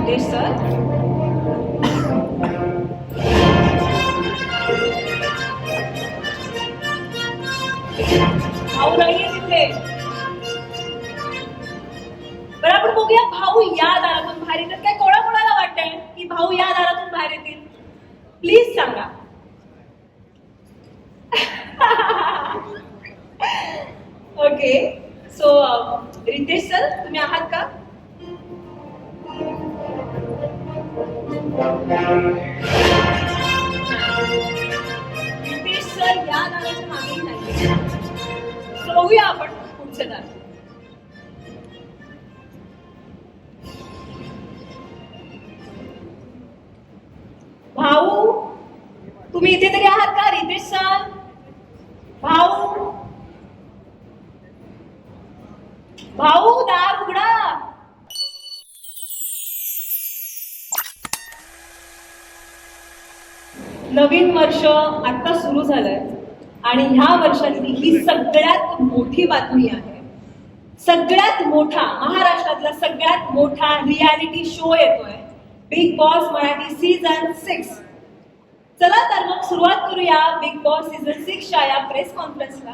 Riteish sir Riteish sir या नावाची मागे नाही बघूया आपण पुढचं दार भाऊ तुम्ही इथे तरी आहात का रितेश सर? भाऊ? भाऊ दार उघडा. नवीन वर्ष आता सुरू झालंय. आणि ह्या वर्षातली ही सगळ्यात मोठी बातमी आहे. सगळ्यात मोठा महाराष्ट्रातला सगळ्यात मोठा रियालिटी शो येतोय. Bigg Boss Marathi season six चला तर मग सुरुवात करूया बिग बॉस सीझन सिक्सच्या या press कॉन्फरन्सला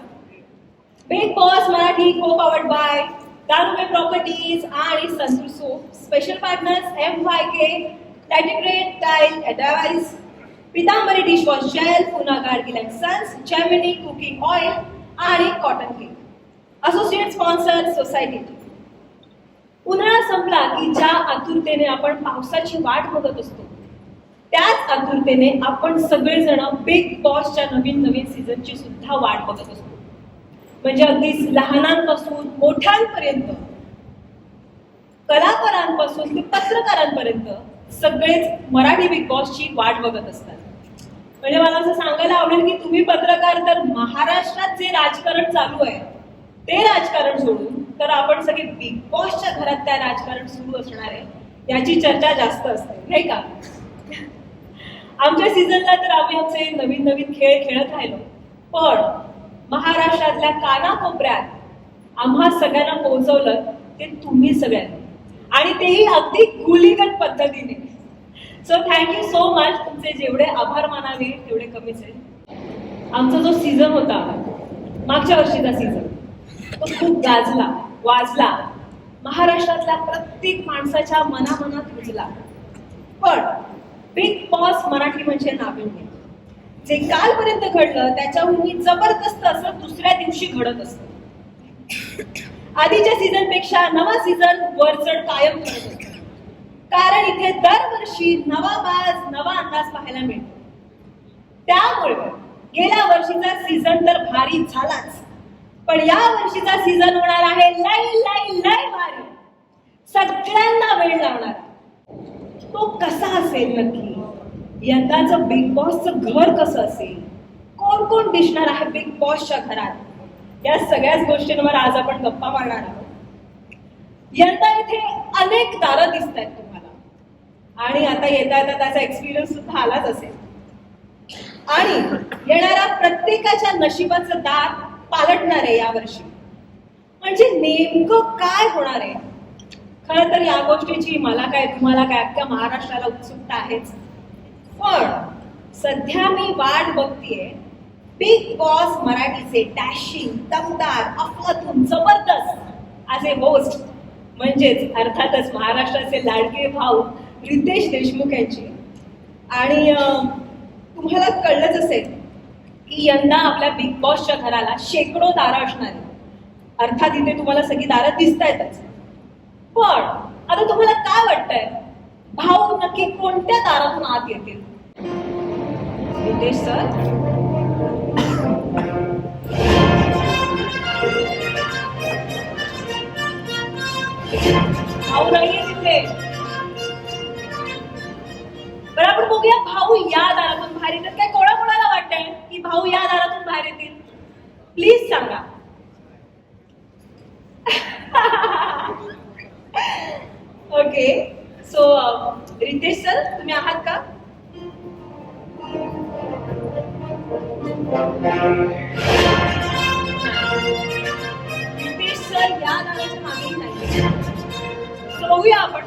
Bigg Boss Marathi co powered by दारुबे properties आणि Santoor soap special partners M Y K टायटिग्रेट tile adhesive Pitambari dishwash gel पुन्हा gargle and sons Gemini cooking oil आणि cotton cake associate sponsor society उन्हाळा संपला की ज्या आतुरतेने आपण पावसाची वाट बघत असतो त्याच आतुरतेने आपण सगळेजण बिग बॉसच्या नवीन नवीन सीझनची सुद्धा वाट बघत असतो. म्हणजे अगदी लहानांपासून मोठ्यांपर्यंत कलाकारांपासून ते पत्रकारांपर्यंत सगळेच मराठी बिग बॉसची वाट बघत असतात. म्हणजे मला असं सांगायला आवडेल की तुम्ही पत्रकार तर महाराष्ट्रात जे राजकारण चालू आहे ते राजकारण सोडून तर आपण सगळे बिग बॉसच्या घरात त्या राजकारण सुरू असणार आहे याची चर्चा जास्त असते नाही का? आमच्या सीझनला तर आम्ही आमचे नवीन नवीन खेळ खेळत राहिलो पण महाराष्ट्रातल्या कानाकोपऱ्यात आम्हा सगळ्यांना पोहोचवलं ते तुम्ही सगळ्यांनी. आणि तेही अगदी गुलीगत पद्धतीने. सो थँक्यू सो मच तुमचे जेवढे आभार मानावे तेवढे कमीच आहे. आमचा जो सीझन होता मागच्या वर्षीचा सीझन तो खूप गाजला वाजला. महाराष्ट्रातल्या प्रत्येक माणसाच्या मनामनात रुजला. पण बिग बॉस मराठी म्हणजे नाविन्य. जे कालपर्यंत घडलं त्याच्याहूनही जबरदस्त असं दुसऱ्या दिवशी घडत असतं. आधीच्या सीझनपेक्षा नवा सीझन वरचढ कायम करत असतो. कारण इथे दरवर्षी नवा बाज नवा अंदाज पाहायला मिळतो. त्यामुळे गेल्या वर्षीचा सीझन तर भारी झालाच. पण या वर्षीचा सीझन होणार आहे लय लय लय भारी. सगळ्यांना वेळ लावणार तो कसा असेल नक्की? यंदाचं बिग बॉसचं घर कसं असेल? कोण कोण दिसणार आहे बिग बॉसच्या घरात? या सगळ्याच गोष्टींवर आज आपण गप्पा मारणार आहोत. यंदा इथे अनेक दारं दिसत आहेत आणि आता येता येता त्याचा एक्सपिरियन्स सुद्धा आलाच असेल. आणि येणाऱ्या प्रत्येकाच्या नशिबाचं दार पालटणार आहे यावर्षी म्हणजे नेमकं काय होणार आहे? खरं तर या गोष्टीची मला काय तुम्हाला काय अख्ख्या महाराष्ट्राला उत्सुकता आहेच. पण सध्या मी वाट बघतीये बिग बॉस मराठीचे डॅशिंग दमदार अफलातून जबरदस्त असे होस्ट म्हणजेच अर्थातच महाराष्ट्राचे लाडके भाऊ रितेश देशमुख यांची. आणि तुम्हाला कळलंच असेल की यंदा आपल्या बिग बॉसच्या घराला शेकडो दारं असणार आहेत. अर्थात इथे तुम्हाला सगळी दारं दिसत आहेतच पण आता तुम्हाला काय वाटतंय? भाऊ नक्की कोणत्या दारातून आत येतील? रितेश सर? भाऊ नाही बघूया भाऊ या दारातून बाहेर येतात काय? कोणा कोणाला वाटतंय की भाऊ या दारातून बाहेर येतील? प्लीज सांगा. Okay so uh, Riteish sir तुम्ही आहात का? रितेश सर या दाराच्या मागे नाही. बघूया आपण.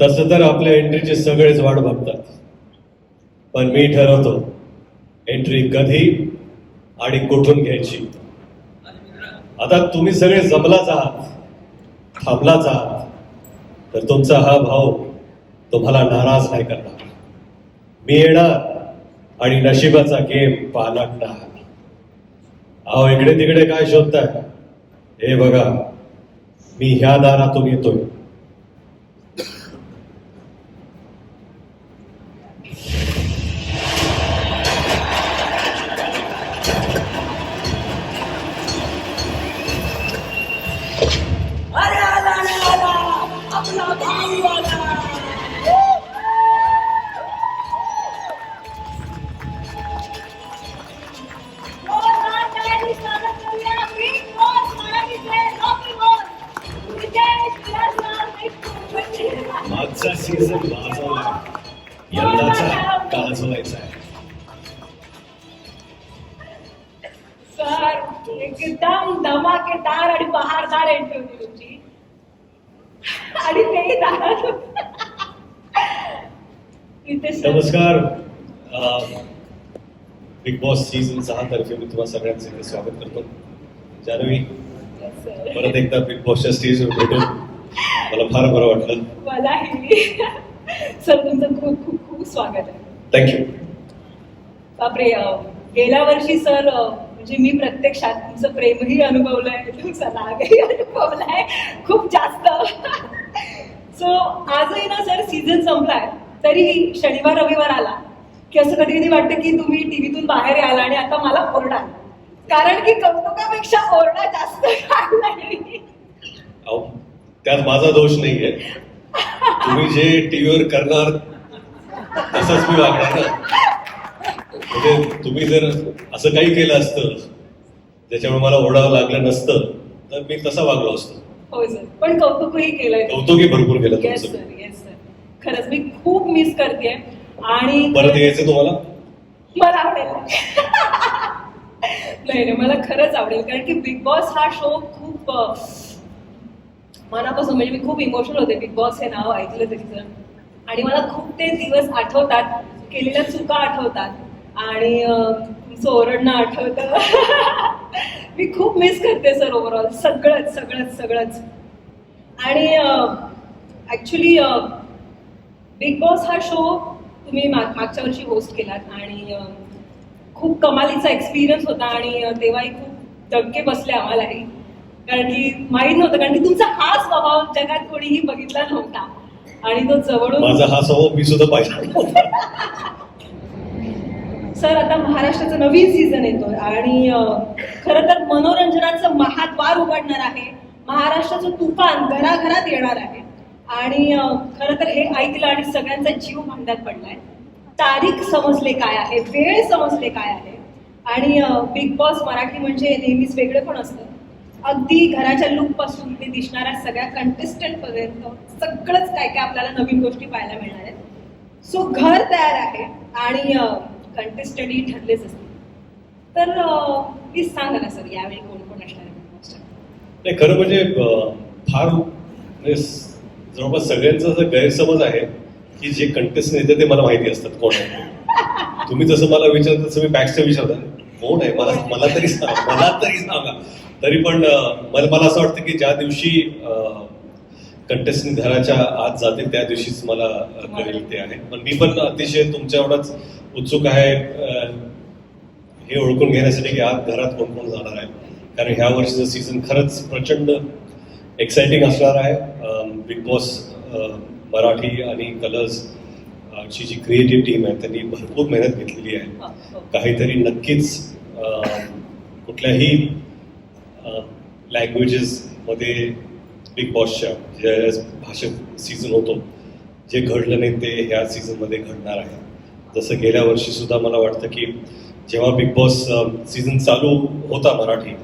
तसं तर आपल्या एंट्रीचे सगळेच वाट बघतात. पण मी ठरवतो एंट्री कधी आणि कुठून घ्यायची. आता तुम्ही सगळे जमलाच आहात थांबलाच आहात तर तुमचा हा भाऊ तुम्हाला नाराज नाही करणार. मी येणार आणि नशिबाचा गेम पालटणार. अहो इकडे तिकडे काय शोधताय? हे बघा मी ह्या दारातून येतोय. मागचा सीझन वाजवला यंदाचा गाजवायचा आहे. सर एकदम धमाकेदार आणि बहारदार एंट्री होती. आणि तेही दारात इथे नमस्कार. बिग बॉस सीझन सहा तर्फे मी तुम्हा सगळ्यांचे स्वागत करतो. जान्हवी. सर. परत एकदा बिग बॉसच्या स्टेजवर भेटून. मला फार बरं वाटलं. मलाही सर तुमचं खूप खूप खूप स्वागत आहे. थँक्यू बापरे अं, गेल्या वर्षी सर अं, म्हणजे मी प्रत्यक्षात तुमचं प्रेमही अनुभवलंय तुमचा रागही अनुभवलाय खूप जास्त. सो आजही ना सर सीझन संपलाय. तरी शनिवार रविवार आला की असं कधी कधी वाटतं की तुम्ही टीव्हीतून बाहेर याल आणि आता मला ओरडा कारण की कौतुकापेक्षा ओरडा जास्त काढलाय अहो त्यात माझा दोष नाहीये. तुम्ही जे टीव्हीवर करणार तसंच मी वागणार ना. म्हणजे तुम्ही जर असं काही केलं असतं ज्याच्यामुळे मला ओरडावं लागलं नसतं तर मी तसा वागलो असतो. हो सर. पण कौतुकही केलंय. कौतुकही भरपूर केलं येस तुमचं. सर येस सर खरंच मी खूप मिस करते आणि परत यायचं तुम्हाला? मला आवडेल. नाही नाही मला खरंच आवडेल. कारण की बिग बॉस हा शो खूप अ, मनापासून म्हणजे मी खूप इमोशनल होते. बिग बॉस हे नाव ऐकलं तरी आणि मला खूप ते दिवस आठवतात. केलेल्या चुका आठवतात. आणि तुमचं ओरडणं आठवतं. मी खूप मिस करते सर ओव्हरऑल सगळंच सगळंच सगळंच. आणि ॲक्च्युली बिग बॉस हा शो तुम्ही माग मागच्या वर्षी होस्ट केलात. आणि खूप कमालीचा एक्सपिरियन्स होता. आणि तेव्हाही खूप धक्के बसले आम्हालाही. कारण की माहीत नव्हतं कारण की तुमचा हा स्वभाव जगात कोणीही बघितला नव्हता. आणि तो जवळून माझा हा स्वभाव मी सुद्धा पाहिजे सर आता महाराष्ट्राचं नवीन सीझन येतोय आणि खरं तर मनोरंजनाचं महाद्वार उघडणार आहे. महाराष्ट्राचं तुफान घराघरात येणार आहे. आणि खरं तर हे ऐकलं आणि सगळ्यांचा जीव भांड्यात पडलाय. तारीख समजले काय आहे? वेळ समजले काय आहे? आणि बिग बॉस मराठी म्हणजे नेहमीच वेगळं पण असतं. अगदी घराच्या लुकपासून ते दिसणाऱ्या सगळ्या कंटेस्टंट पर्यंत सगळंच काय काय आपल्याला नवीन गोष्टी पाहायला मिळणार आहेत. सो घर तयार आहे आणि कंटेस्टंटही ठरलेच असतील. तर प्लीज सांगा ना सर यावेळी कोण कोण असणार आहे? नाही खरं म्हणजे फार म्हणजे जवळपास सगळ्यांचा असं गैरसमज आहे की जे कंटेस्टंट येते ते मला माहिती असतात कोण आहे. तुम्ही जसं मला विचारता तसं मी बॅक्सचं विचारता कोण आहे? मला मला तरी सांगा मला तरी सांगा. तरी पण मला मला असं वाटतं की ज्या दिवशी कंटेस्टंट घराच्या आत जाते त्या दिवशीच मला कळेल ते आहे. पण मी पण अतिशय तुमच्या एवढाच उत्सुक आहे हे ओळखून घेण्यासाठी की आत घरात कोण कोण जाणार आहे. कारण ह्या वर्षीचं सीझन खरंच प्रचंड एक्साइटिंग असणार आहे. बिग बॉस मराठी आणि कलर्स ची जी क्रिएटिव्ह टीम आहे त्यांनी भरपूर मेहनत घेतलेली आहे. हो, हो. काहीतरी नक्कीच कुठल्याही लँग्वेजेसमध्ये बिग बॉसच्या ज्या भाषेत सीझन होतो जे घडलं नाही ते ह्या सीझनमध्ये घडणार आहे. जसं गेल्या वर्षीसुद्धा मला वाटतं की जेव्हा बिग बॉस सीझन चालू होता मराठी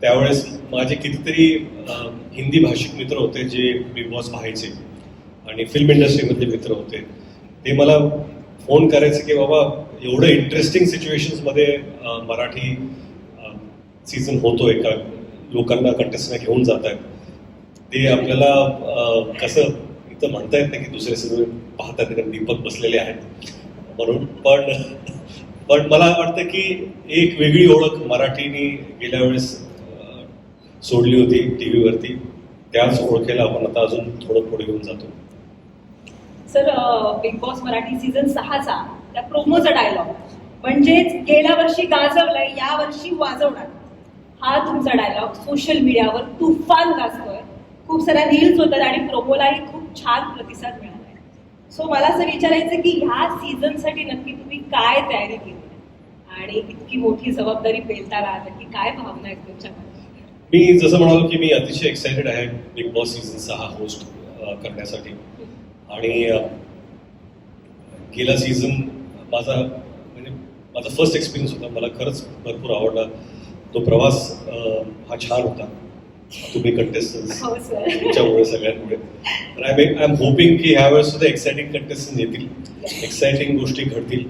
त्यावेळेस माझे कितीतरी हिंदी भाषिक मित्र होते जे बिग बॉस पाहायचे आणि फिल्म इंडस्ट्रीमधले मित्र होते. ते मला फोन करायचे की बाबा एवढं इंटरेस्टिंग सिच्युएशन्समध्ये मराठी सीझन होतोय का? लोकांना कंटेस्टना घेऊन जात आहेत ते आपल्याला कसं इथं म्हणता येत नाही की दुसरे सगळे पाहतात कारण दीपक बसलेले आहेत. म्हणून पण पण मला वाटतं की एक वेगळी ओळख मराठीने गेल्या वेळेस सोडली होती टी व्हीवरती त्याच ओळखेला आपण आता अजून थोडं पुढे घेऊन जातो. Sir Bigg Boss Marathi season सहाचा त्या प्रोमोचा डायलॉग म्हणजेच गेल्या वर्षी गाजवलंय या वर्षी वाजवणार. हा तुमचा डायलॉग सोशल मीडियावर तुफान गाजतोय. खूप साऱ्या रील्स होतात आणि प्रोमोलाही खूप छान प्रतिसाद मिळालाय. सो मला असं विचारायचं की ह्या सीझनसाठी नक्की तुम्ही काय तयारी केली आणि इतकी मोठी जबाबदारी पेलता राहत की काय भावना आहेत तुमच्या मी जसं म्हणालो की मी अतिशय एक्सायटेड आहे. बिग बॉस सीझन सहा होस्ट करण्यासाठी. आणि गेला सीझन माझा म्हणजे माझा फर्स्ट एक्सपिरियन्स होता. मला खरंच भरपूर आवडला. तो प्रवास हा छान होता. तुम्ही कंटेस्टन्स हो सर तुमच्यामुळे सगळ्यांमुळे. तर आय आय एम होपिंग की ह्या वेळेस सुद्धा एक्साइटिंग कंटेस्टन्स येतील. एक्साइटिंग गोष्टी घडतील.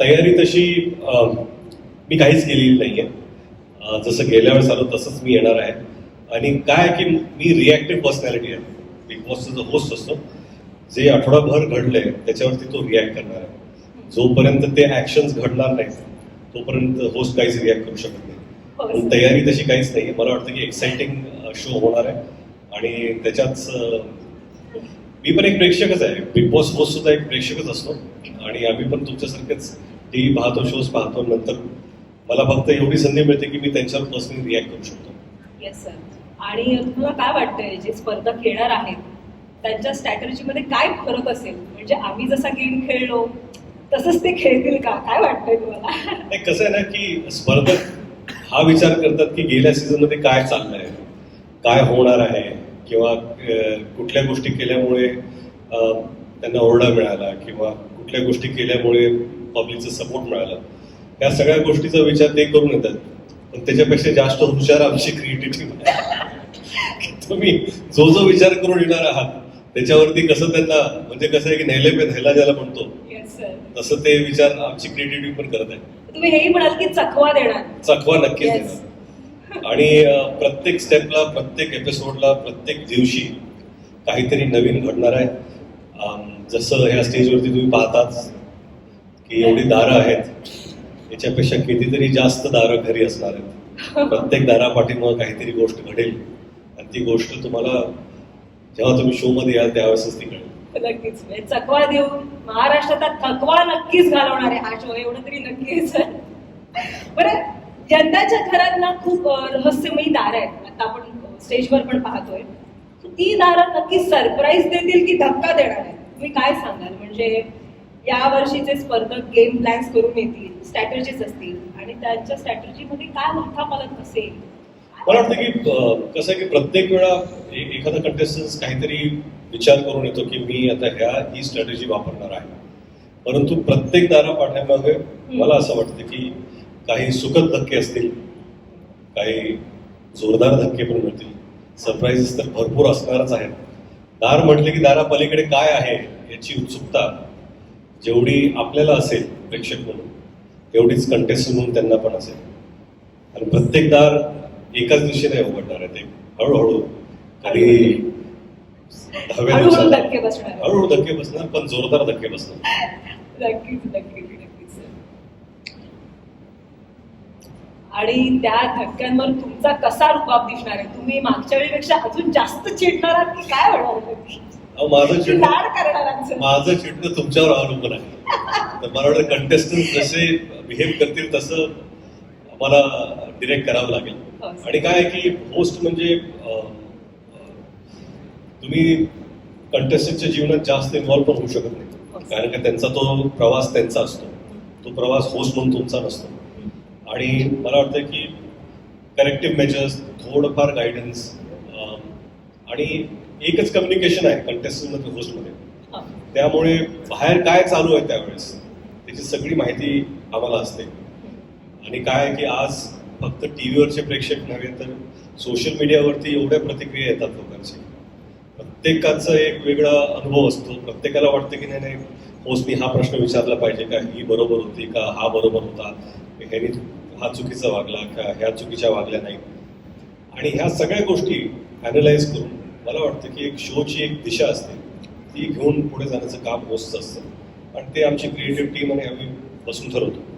तयारी तशी मी काहीच केलेली नाहीये. अं, जसं गेल्या वेळेस आलो तसंच मी येणार आहे. आणि काय की मी रिॲक्टिव्ह पर्सनॅलिटी आहे. बिग बॉसचा जो होस्ट असतो जे आठवडाभर घडलंय त्याच्यावरती तो रिॲक्ट करणार आहे. जोपर्यंत ते ऍक्शन्स घडणार नाहीत तोपर्यंत होस्ट काहीच रिॲक्ट करू शकत तयारी तशी काहीच नाही मला वाटतं की एक्साइटिंग शो होणार आहे. आणि त्याच्याच मी पण एक प्रेक्षकच आहे. बिग बॉस होस्ट सुद्धा एक प्रेक्षकच असतो. आणि आम्ही पण तुमच्यासारखेच टी व्ही पाहतो शोज पाहतो. नंतर मला फक्त एवढी संधी मिळते की मी त्यांच्यावर पर्सनली रिॲक्ट करू शकतो. येस सर आणि तुम्हाला काय वाटतंय? जे स्पर्धक येणार आहेत त्यांच्या स्ट्रॅटर्जीमध्ये काय फरक असेल? म्हणजे आम्ही जसा गेम खेळलो तसंच ते खेळतील का? काय वाटतंय तुम्हाला? नाही कसं आहे ना की स्पर्धक हा विचार करतात की गेल्या सीझनमध्ये काय चाललंय? काय होणार आहे? किंवा कुठल्या गोष्टी केल्यामुळे त्यांना ओरडा मिळाला किंवा कुठल्या गोष्टी केल्यामुळे पब्लिकचा सपोर्ट मिळाला? या सगळ्या गोष्टीचा विचार ते करून येतात. पण त्याच्यापेक्षा जास्त हुशार आमची क्रिएटिव्हिटी तुम्ही जो जो विचार करून येणार आहात त्याच्यावरती कसं त्यांना म्हणजे कसं आहे की नेले पे ज्याला म्हणतो तसं ते विचार आमची क्रिएटिव्हिटी पण करत आहे तुम्ही हेही म्हणाल की चकवा देणार. चकवा नक्कीच Yes. देणार. आणि अं, प्रत्येक स्टेपला प्रत्येक एपिसोडला प्रत्येक दिवशी काहीतरी नवीन घडणार आहे. जसं ह्या स्टेजवरती तुम्ही पाहताच की एवढी दारं आहेत. याच्यापेक्षा कितीतरी जास्त दारं घरी असणार आहेत. प्रत्येक दारापाठीमुळे काहीतरी गोष्ट घडेल. आणि ती गोष्ट तुम्हाला जेव्हा तुम्ही शो मध्ये याल त्यावेळेसच ती कळेल नक्कीच. म्हणजे चकवा देऊन महाराष्ट्राचा थकवा नक्कीच घालवणार आहे हा शो एवढं तरी नक्कीच. बरं यंदाच्या घरात ना खूप रहस्यमयी दार आहेत. आता आपण स्टेजवर पण पाहतोय. ती दारं नक्की सरप्राईज देतील की धक्का देणार आहेत? तुम्ही काय सांगाल? म्हणजे या वर्षीचे स्पर्धक गेम प्लॅन्स करून येतील स्ट्रॅटर्जीज असतील आणि त्यांच्या स्ट्रॅटर्जीमध्ये काय पालक असेल? मला वाटतं की कसं आहे की प्रत्येक वेळा एखादा कंटेस्टन्स काहीतरी विचार करून येतो की मी आता ह्या ही स्ट्रॅटेजी वापरणार आहे. परंतु प्रत्येक दारा पाठ्यामागे मला असं वाटतं की काही सुखद धक्के असतील काही जोरदार धक्के पण मिळतील. सरप्राईजेस तर भरपूर असणारच आहेत. दार म्हटले की दारा पलीकडे काय आहे याची उत्सुकता जेवढी आपल्याला असेल प्रेक्षक म्हणून तेवढीच कंटेस्टंट म्हणून त्यांना पण असेल. आणि प्रत्येक दार एकाच दिशेने उघडणार आहे ते हळूहळू कधी दहाव्या दिवसाला धक्के बसणार आहेत. हळूहळू धक्के बसणार पण जोरदार धक्के बसणार. आणि त्या धक्क्यांवर तुमचा कसा रुबाब दिसणार आहे तुम्ही मागच्या वेळेपेक्षा अजून जास्त चिडणार आहात की काय होणार माझं की चिडणं लाड करणार आहात sir? माझं चिडणं तुमच्यावर अवलंबून आहे तर मला वाटतं कंटेस्टंट जसे बिहेव करतील तसं मला डिरेक्ट करावं लागेल. आणि काय आहे की होस्ट म्हणजे तुम्ही कंटेस्टंटच्या जीवनात जास्त इन्व्हॉल्व पण होऊ शकत. नाही. कारण का त्यांचा तो प्रवास त्यांचा असतो. तो प्रवास होस्ट म्हणून तुमचा नसतो. आणि मला वाटतं की करेक्टिव्ह मेजर्स थोडंफार गायडन्स आणि एकच कम्युनिकेशन आहे कंटेस्टंटमध्ये होस्टमध्ये. त्यामुळे बाहेर काय चालू आहे त्यावेळेस त्याची सगळी माहिती आम्हाला असते. आणि काय आहे की आज फक्त टी व्हीवरचे प्रेक्षक नव्हे तर सोशल मीडियावरती एवढ्या प्रतिक्रिया येतात लोकांची. प्रत्येकाचा एक वेगळा अनुभव असतो. प्रत्येकाला वाटतं की नाही नाही होस्टनी हा प्रश्न विचारला पाहिजे का? ही बरोबर होती का? हा बरोबर होता. ह्यानी हा चुकीचा वागला का? ह्या चुकीच्या वागल्या नाही आणि ह्या सगळ्या गोष्टी ॲनलाइज करून मला वाटतं की एक शोची एक दिशा असते. ती घेऊन पुढे जाण्याचं काम होस्ट असतं. आणि ते आमची क्रिएटिव्ह टीम आणि आम्ही बसून ठरवतो.